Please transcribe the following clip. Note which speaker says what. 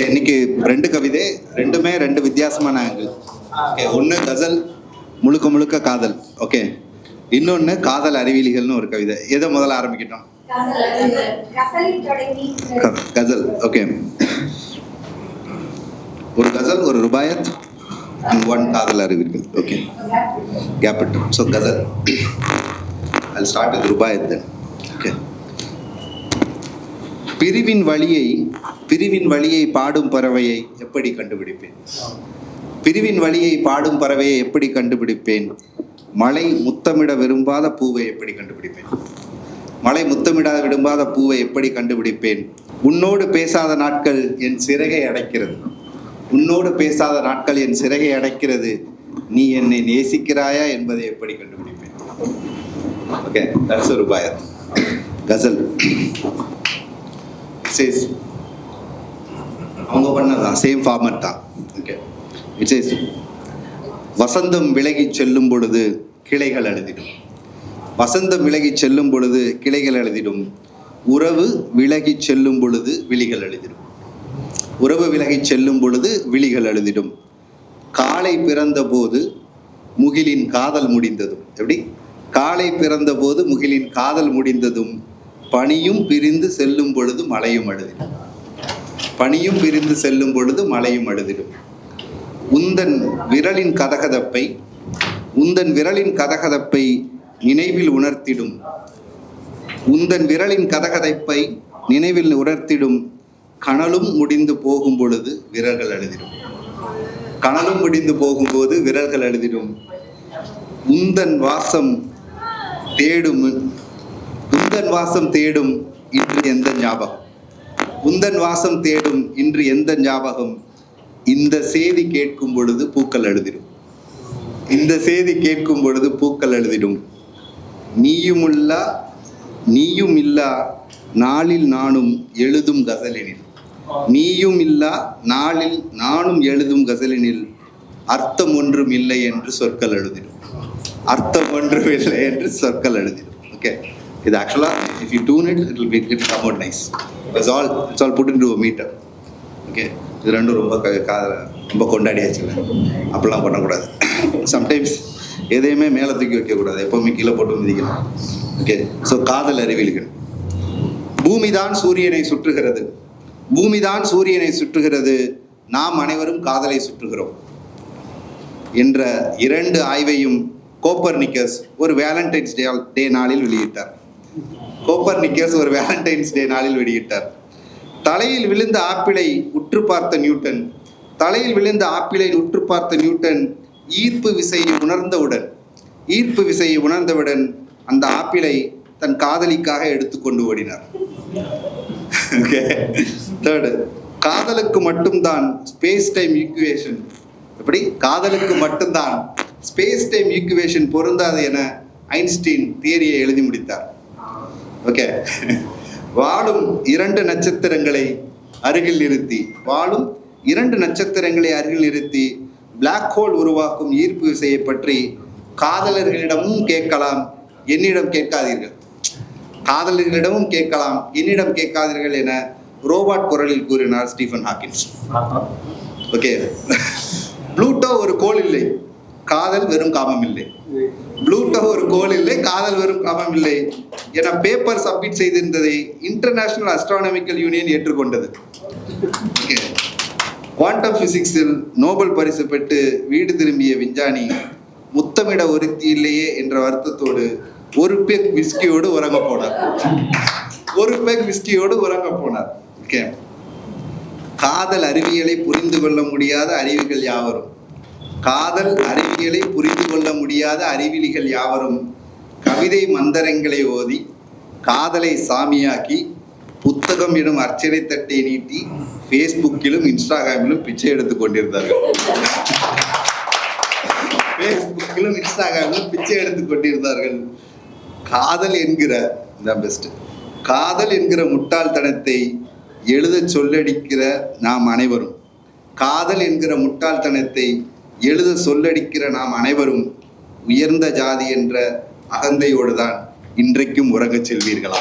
Speaker 1: இன்னைக்கு ரெண்டு கவிதை ரெண்டுமே ரெண்டு வித்தியாசமான ஆங்கிள் ஓகே ஒன்று கசல் முழுக்க முழுக்க காதல். ஓகே இன்னொன்று காதல் அறிவியலிகள்னு ஒரு கவிதை. எதை முதல்ல ஆரம்பிக்கட்டும்? கசல் ஓகே. ஒரு கசல் ஒரு ருபாயத் அண்ட் ஒன் காதல் அறிவியல்கள் ஓகே கேப் ஸோ கசல் ஐ ஸ்டார்ட் வித் ருபாயத் தென் ஓகே பிரிவின் வழியை பிரிவின் வழியை பாடும் பறவையை எப்படி கண்டுபிடிப்பேன்? பிரிவின் வழியை பாடும் பறவையை எப்படி கண்டுபிடிப்பேன்? மழை முத்தமிட விரும்பாத பூவை எப்படி கண்டுபிடிப்பேன்? மழை முத்தமிட விரும்பாத பூவை எப்படி கண்டுபிடிப்பேன்? உன்னோடு பேசாத நாட்கள் என் சிறகை அடைக்கிறது. உன்னோடு பேசாத நாட்கள் என் சிறகை அடைக்கிறது. நீ என்னை நேசிக்கிறாயா என்பதை எப்படி கண்டுபிடிப்பேன்? ஓகே தட்ஸ் ஒரு பாயர் கசல் சேஸ் அவங்க பண்ணதான் சேம் ஃபார்மட் தான். ஓகே இட் சேஸ் வசந்தம் விலகி செல்லும் பொழுது கிளைகள் எழுதிடும் வசந்தம் விலகி செல்லும் பொழுது கிளைகள் எழுதிடும் உறவு விலகி செல்லும் பொழுது விழிகள் எழுதிடும் உறவு விலகி செல்லும் பொழுது விழிகள் எழுதிடும் காலை பிறந்த போது முகிலின் காதல் முடிந்ததும். எப்படி? காலை பிறந்த போது முகிலின் காதல் முடிந்ததும் பனியும் பிரிந்து செல்லும் பொழுது மழையும் அழுதிடும். பனியும் பிரிந்து செல்லும் பொழுது மழையும் அழுதிடும். உந்தன் விரலின் கதகதப்பை உந்தன் விரலின் கதகதப்பை நினைவில் உணர்த்திடும். உந்தன் விரலின் கதகதைப்பை நினைவில் உணர்த்திடும். கனலும் முடிந்து போகும் பொழுது விரல்கள் எழுதிடும் கனலும் முடிந்து போகும்போது விரல்கள் எழுதிடும் உந்தன் வாசம் தேடும் உந்தன் வாசம் தேடும் இன்று எந்த ஞாபகம்? உந்தன் வாசம் தேடும் இன்று எந்த ஞாபகம்? இந்த செய்தி கேட்கும் பொழுது பூக்கள் எழுதிடும் இந்த செய்தி கேட்கும் பொழுது பூக்கள் எழுதிடும் நீயுமுல்லா நீயும் இல்லா நாளில் நானும் எழுதும் கசலினில். நீயும் இல்லா நாளில் நானும் எழுதும் கசலினில் அர்த்தம் ஒன்றும் இல்லை என்று சொற்கள் எழுதிடும் அர்த்தம் ஒன்றும் இல்லை என்று சொற்கள் எழுதிடும் ஓகே இது ஆக்சுவலாக if you tune it it will be it come out nice it's all it's all put in to meter okay இது ரெண்டும் ரொம்ப க காதல ரொம்ப கொண்டாடியாச்சு அப்படிலாம் பண்ணக்கூடாது. சம்டைம்ஸ் எதையுமே மேலே தூக்கி வைக்கக்கூடாது. எப்போவுமே கீழே போட்டு மிதிக்கணும். ஓகே ஸோ காதல் அறிவியல்கள். பூமிதான் சூரியனை சுற்றுகிறது. பூமிதான் சூரியனை சுற்றுகிறது. நாம் அனைவரும் காதலை சுற்றுகிறோம். என்ற இரண்டு ஆய்வையும் கோப்பர் நிக்கஸ் ஒரு வேலண்டைன்ஸ் டே டே நாளில் வெளியிட்டார். கோப்பர் கோப்பர்னிக்கஸ் ஒரு வேலண்டைன்ஸ் டே நாளில் வெளியிட்டார். தலையில் விழுந்த ஆப்பிளை உற்று பார்த்த நியூட்டன் தலையில் விழுந்த ஆப்பிளை உற்று பார்த்த நியூட்டன் ஈர்ப்பு விசையை உணர்ந்தவுடன் ஈர்ப்பு விசையை உணர்ந்தவுடன் அந்த ஆப்பிளை தன் காதலிக்காக எடுத்துக்கொண்டு ஓடினார். ஓகே தேர்டு காதலுக்கு மட்டும்தான் ஸ்பேஸ் டைம் ஈக்குவேஷன் எப்படி? காதலுக்கு மட்டும்தான் ஸ்பேஸ் டைம் ஈக்குவேஷன் பொருந்தாது என ஐன்ஸ்டீன் தியரியை எழுதி முடித்தார். ஓகே வாழும் இரண்டு நட்சத்திரங்களை அருகில் நிறுத்தி வாழும் இரண்டு நட்சத்திரங்களை அருகில் நிறுத்தி பிளாக் ஹோல் உருவாக்கும் ஈர்ப்பு விசையை பற்றி காதலர்களிடமும் கேட்கலாம் என்னிடம் கேட்காதீர்கள். காதலர்களிடமும் கேட்கலாம் என்னிடம் கேட்காதீர்கள் என ரோபாட் குரலில் கூறினார் ஸ்டீஃபன் ஹாக்கின்ஸ். ஓகே ப்ளூட்டோ ஒரு கோல் இல்லை. காதல் வெறும் காமம் இல்லை. ப்ளூட்டோ ஒரு கோள் இல்லை காதல் வெறும் காமம் இல்லை என பேப்பர் சப்மிட் செய்திருந்ததை இன்டர்நேஷனல் அஸ்ட்ரானமிக்கல் யூனியன் ஏற்றுக்கொண்டது. ஓகே குவாண்டம் பிசிக்ஸில் நோபல் பரிசு பெற்று வீடு திரும்பிய விஞ்ஞானி முத்தமிட ஒருத்தி இல்லையே என்ற வருத்தத்தோடு ஒரு பேக் விஸ்கியோடு உறங்க போனார். ஒரு பேக் விஸ்கியோடு உறங்க போனார். ஓகே காதல் அறிவியலை புரிந்து கொள்ள முடியாத அறிவுகள் யாவரும்? காதல் அறிவியலை புரிந்து கொள்ள முடியாத அறிவிலிகள் யாவரும் கவிதை மந்தரங்களை ஓதி காதலை சாமியாக்கி புத்தகம் எனும் அர்ச்சனை தட்டை நீட்டி ஃபேஸ்புக்கிலும் இன்ஸ்டாகிராமிலும் பிச்சை எடுத்துக் கொண்டிருந்தார்கள். ஃபேஸ்புக்கிலும் இன்ஸ்டாகிராமிலும் பிச்சை எடுத்து கொண்டிருந்தார்கள். காதல் என்கிற இதான் பெஸ்ட் காதல் என்கிற முட்டாள்தனத்தை எழுத சொல்லடிக்கிற நாம் அனைவரும். காதல் என்கிற முட்டாள்தனத்தை எழுத சொல்லடிக்கிற நாம் அனைவரும் உயர்ந்த ஜாதி என்ற அகந்தையோடு தான் இன்றைக்கும் உறங்கச் செல்வீர்களா?